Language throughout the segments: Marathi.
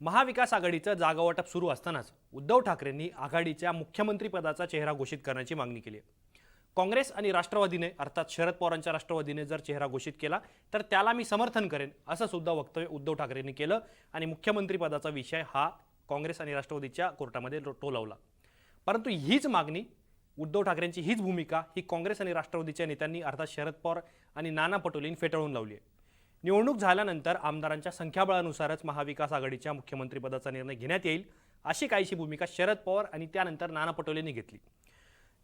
महाविकास आघाडीचं जागावाटप सुरू असतानाच उद्धव ठाकरेंनी आघाडीच्या मुख्यमंत्रीपदाचा चेहरा घोषित करण्याची मागणी केली आहे. काँग्रेस आणि राष्ट्रवादीने अर्थात शरद पवारांच्या राष्ट्रवादीने जर चेहरा घोषित केला तर त्याला मी समर्थन करेन असं सुद्धा वक्तव्य उद्धव ठाकरेंनी केलं आणि मुख्यमंत्रीपदाचा विषय हा काँग्रेस आणि राष्ट्रवादीच्या कोर्टामध्ये टोलावला. परंतु हीच मागणी उद्धव ठाकरेंची हीच भूमिका ही काँग्रेस आणि राष्ट्रवादीच्या नेत्यांनी अर्थात शरद पवार आणि नाना पटोलेंनी फेटाळून लावली आहे. निवडणूक झाल्यानंतर आमदारांच्या संख्याबळानुसारच महाविकास आघाडीच्या मुख्यमंत्रीपदाचा निर्णय घेण्यात येईल अशी काहीशी भूमिका शरद पवार आणि त्यानंतर नाना पटोलेंनी घेतली.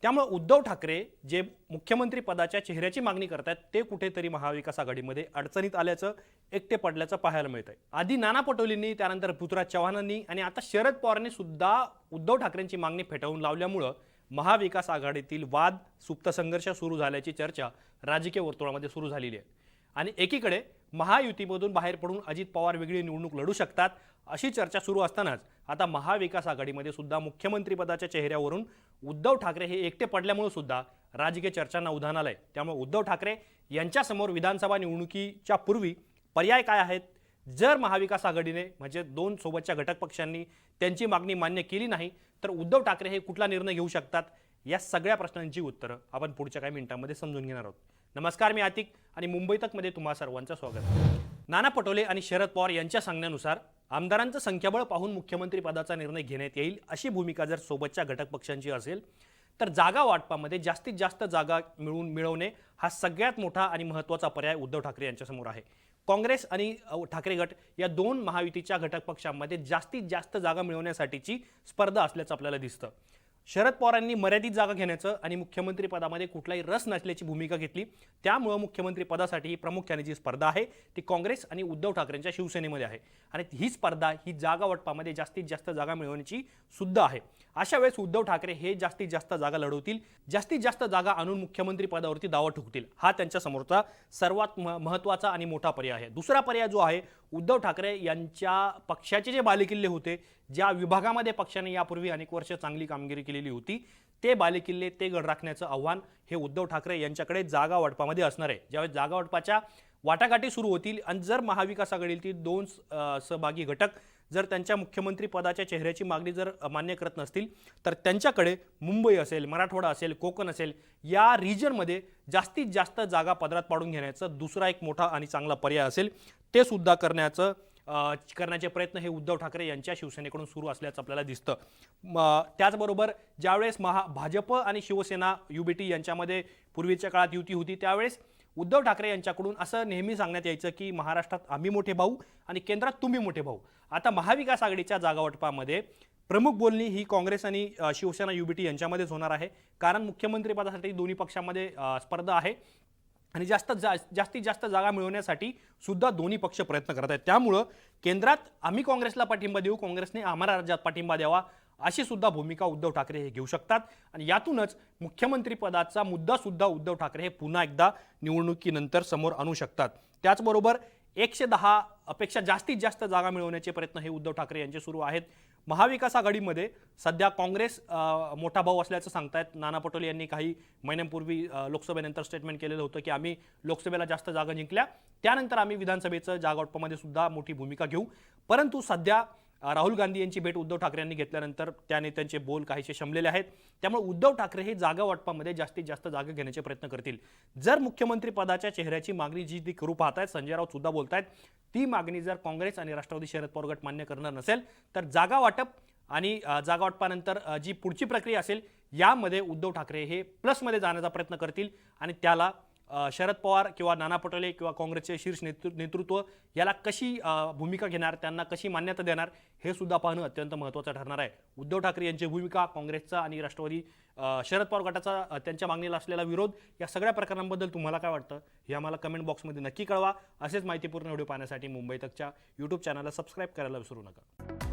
त्यामुळे उद्धव ठाकरे जे मुख्यमंत्री पदाच्या चेहऱ्याची मागणी करतात ते कुठेतरी महाविकास आघाडीमध्ये अडचणीत आल्याचं एकटे पडल्याचं पाहायला मिळत आहे आधी नाना पटोलेंनी त्यानंतर पृथ्वीराज चव्हाणांनी आणि आता शरद पवारांनी सुद्धा उद्धव ठाकरेंची मागणी फेटाळून लावल्यामुळं महाविकास आघाडीतील वाद सुप्त संघर्ष सुरू झाल्याची चर्चा राजकीय वर्तुळामध्ये सुरू झालेली आहे. आणि एकीकडे महायुतीमधून बाहेर पडून अजित पवार वेगळी निवडणूक लढू शकतात अशी चर्चा सुरू असतानाच आता महाविकास आघाडीमध्ये सुद्धा मुख्यमंत्रीपदाच्या चेहऱ्यावरून उद्धव ठाकरे हे एकटे पडल्यामुळे सुद्धा राजकीय चर्चांना उधाण आलंय. त्यामुळे उद्धव ठाकरे यांच्यासमोर विधानसभा निवडणुकीच्या पूर्वी पर्याय काय आहेत? जर महाविकास आघाडीने म्हणजे दोन सोबतच्या घटक पक्षांनी त्यांची मागणी मान्य केली नाही तर उद्धव ठाकरे हे कुठला निर्णय घेऊ शकतात? या सगळ्या प्रश्नांची उत्तरं आपण पुढच्या काही मिनिटांमध्ये समजून घेणार आहोत. नमस्कार मी आतिक आणि मुंबई तकमध्ये तुम्हा सर्वांचं स्वागत नाना पटोले आणि शरद पवार यांच्या सांगण्यानुसार आमदारांचं संख्याबळ पाहून मुख्यमंत्री पदाचा निर्णय घेण्यात येईल अशी भूमिका जर सोबतच्या घटक पक्षांची असेल तर जागा वाटपामध्ये जास्तीत जास्त जागा मिळवून मिळवणे हा सगळ्यात मोठा आणि महत्त्वाचा पर्याय उद्धव ठाकरे यांच्यासमोर आहे. काँग्रेस आणि ठाकरे गट या दोन महायुतीच्या घटक पक्षांमध्ये जास्तीत जास्त जागा मिळवण्यासाठीची स्पर्धा असल्याचं आपल्याला दिसतं. शरद पवारांनी मर्यादित जागा घेण्याचं आणि मुख्यमंत्री पदामध्ये कुठलाही रस नसल्याची भूमिका घेतली. त्यामुळं मुख्यमंत्री पदासाठी ही प्रामुख्याने जी स्पर्धा आहे ती काँग्रेस आणि उद्धव ठाकरेंच्या शिवसेनेमध्ये आहे. आणि ही स्पर्धा ही जागा वाटपामध्ये जास्तीत जास्त जागा मिळवण्याची सुद्धा आहे. अशा वेळेस उद्धव ठाकरे हे जास्तीत जास्त जागा लढवतील जास्तीत जास्त जागा आणून मुख्यमंत्री पदावरती दावा ठोकतील हा त्यांच्या समोरचा सर्वात म- महत्त्वाचा आणि मोठा पर्याय आहे. दुसरा पर्याय जो आहे उद्धव ठाकरे यांच्या पक्षाचे जे बालेकिल्ले होते ज्या विभागामध्ये पक्षाने यापूर्वी अनेक वर्ष चांगली कामगिरी केली केलेली होती. ते बालेकिल्ले ते गड राखण्याचं आव्हान हे उद्धव ठाकरे यांच्याकडे जागा वाटपामध्ये असणार आहे. ज्यावेळेस जागा वाटपाच्या वाटाघाटी सुरू होतील आणि जर महाविकास आघाडीतील दोन सहभागी घटक जर त्यांच्या मुख्यमंत्री पदाच्या चेहऱ्याची मागणी जर मान्य करत नसतील तर त्यांच्याकडे मुंबई असेल मराठवाडा असेल कोकण असेल या रिजनमध्ये जास्तीत जास्त जागा पदरात पाडून घेण्याचं दुसरा एक मोठा आणि चांगला पर्याय असेल. ते सुद्धा करण्याचं करण्याचे प्रयत्न हे उद्धव ठाकरे यांच्या शिवसेनेकडून सुरू असल्याचं आपल्याला दिसतं. त्याचबरोबर ज्यावेळेस महा भाजप आणि शिवसेना युबीटी यांच्यामध्ये पूर्वीच्या काळात युती होती त्यावेळेस उद्धव ठाकरे यांच्याकडून असं नेहमी सांगण्यात यायचं की महाराष्ट्रात आम्ही मोठे भाऊ आणि केंद्रात तुम्ही मोठे भाऊ. आता महाविकास आघाडीच्या जागावाटपामध्ये प्रमुख बोलणी ही काँग्रेस आणि शिवसेना युबीटी यांच्यामध्येच होणार आहे. कारण मुख्यमंत्रीपदासाठी दोन्ही पक्षामध्ये स्पर्धा आहे. आणि जास्त जा जास्तीत जास्त जागा मिळवण्यासाठी सुद्धा दोन्ही पक्ष प्रयत्न करत आहेत. त्यामुळं केंद्रात आम्ही काँग्रेसला पाठिंबा देऊ काँग्रेसने आम्हाला राज्यात पाठिंबा द्यावा अशी सुद्धा भूमिका उद्धव ठाकरे हे घेऊ शकतात. आणि यातूनच मुख्यमंत्रीपदाचा मुद्दासुद्धा मुद्दा सुद्धा उद्धव ठाकरे हे पुन्हा एकदा निवडणुकीनंतर समोर आणू शकतात. त्याचबरोबर एकशे दहा अपेक्षा जास्तीत जास्त जागा मिळवण्याचे प्रयत्न हे उद्धव ठाकरे यांचे सुरू आहेत. महाविकास आघाडीमध्ये सध्या काँग्रेस मोठा भाऊ असल्याचं सांगतायत. नाना पटोले यांनी काही महिन्यांपूर्वी लोकसभेनंतर स्टेटमेंट केलेलं होतं की आम्ही लोकसभेला जास्त जागा जिंकल्या. त्यानंतर आम्ही विधानसभेचं जागावाटपामध्ये सुद्धा मोठी भूमिका घेऊ. परंतु सध्या राहुल गांधी यांची भेट उद्धव ठाकरे यांनी घेतल्यानंतर त्या नेत्यांचे बोल काहीसे शमलेले आहेत. त्यामुळे उद्धव ठाकरे हे जागा वाटपामध्ये जास्तीत जास्त जागा घेण्याचे प्रयत्न करतील. जर मुख्यमंत्री पदाच्या चेहऱ्याची मागणी जी ती करू पाहतायत संजय राऊत सुद्धा बोलतायत ती मागणी जर काँग्रेस आणि राष्ट्रवादी शरद पवार गट मान्य करणार नसेल तर जागा वाटप आणि जागा वाटपानंतर जी पुढची प्रक्रिया असेल यामध्ये उद्धव ठाकरे हे प्लसमध्ये जाण्याचा प्रयत्न करतील आणि त्याला शरद पवार किंवा नाना पटोले किंवा काँग्रेसचे शीर्ष नेतृ नेतृत्व याला कशी भूमिका घेणार त्यांना कशी मान्यता देणार हे सुद्धा पाहणं अत्यंत महत्त्वाचं ठरणार आहे. उद्धव ठाकरे यांची भूमिका काँग्रेसचा आणि राष्ट्रवादी शरद पवार गटाचा त्यांच्या मागणीला असलेला विरोध या सगळ्या प्रकरणांबद्दल तुम्हाला काय वाटतं हे आम्हाला कमेंट बॉक्समध्ये नक्की कळवा. असेच माहितीपूर्ण व्हिडिओ पाहण्यासाठी मुंबई तकच्या यूट्यूब चॅनलला सबस्क्राईब करायला विसरू नका.